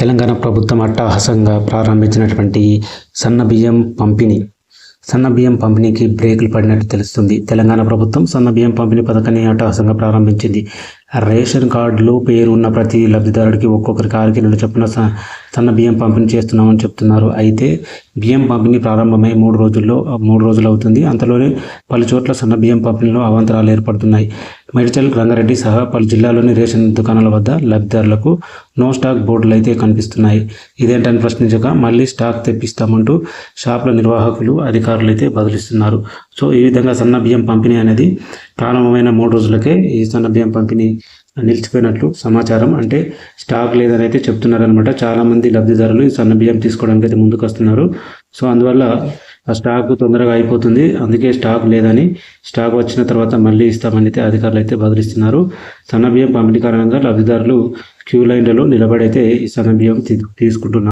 తెలంగాణ ప్రభుత్వం అట్టహాసంగా ప్రారంభించినటువంటి సన్న బియ్యం పంపిణీ. సన్న బియ్యం పంపిణీకి బ్రేకులు పడినట్టు తెలుస్తుంది. తెలంగాణ ప్రభుత్వం సన్న బియ్యం పంపిణీ పథకాన్ని అట్టహాసంగా ప్రారంభించింది. రేషన్ కార్డులు పేరు ఉన్న ప్రతి లబ్ధిదారుడికి ఒక్కొక్కరికి ఆరు కిలోల చొప్పున సన్న బియ్యం పంపిణీ చేస్తున్నామని చెప్తున్నారు. అయితే బియ్యం పంపిణీ ప్రారంభమై మూడు రోజుల్లో మూడు రోజులు అవుతుంది. అంతలోనే పలు చోట్ల సన్న బియ్యం పంపిణీలో అవాంతరాలు ఏర్పడుతున్నాయి. మేడ్చల్ రంగారెడ్డి సహా పలు జిల్లాలోని రేషన్ దుకాణాల వద్ద లబ్ధిదారులకు నో స్టాక్ బోర్డులు అయితే కనిపిస్తున్నాయి. ఇదేంటని ప్రశ్నించగా మళ్ళీ స్టాక్ తెప్పిస్తామంటూ షాపుల నిర్వాహకులు అధికారులు అయితే బదిలిస్తున్నారు. సో ఈ విధంగా సన్న బియ్యం పంపిణీ అనేది ప్రారంభమైన మూడు రోజులకే ఈ సన్న బియ్యం పంపిణీ నిలిచిపోయినట్లు సమాచారం. అంటే స్టాక్ లేదని అయితే చెప్తున్నారనమాట చాలామంది లబ్ధిదారులు ఈ సన్న బియ్యం తీసుకోవడానికి అయితే ముందుకు వస్తున్నారు సో అందువల్ల ఆ స్టాక్ తొందరగా అయిపోతుంది. అందుకే స్టాక్ లేదని స్టాక్ వచ్చిన తర్వాత మళ్ళీ ఇస్తామని అయితే అధికారులు అయితే బదిలిస్తున్నారు. సన్న బియ్యం పంపిణీ కారణంగా లబ్ధిదారులు క్యూ లైన్లలో నిలబడైతే ఈ సన్నబియ్యం తీసుకుంటున్నారు.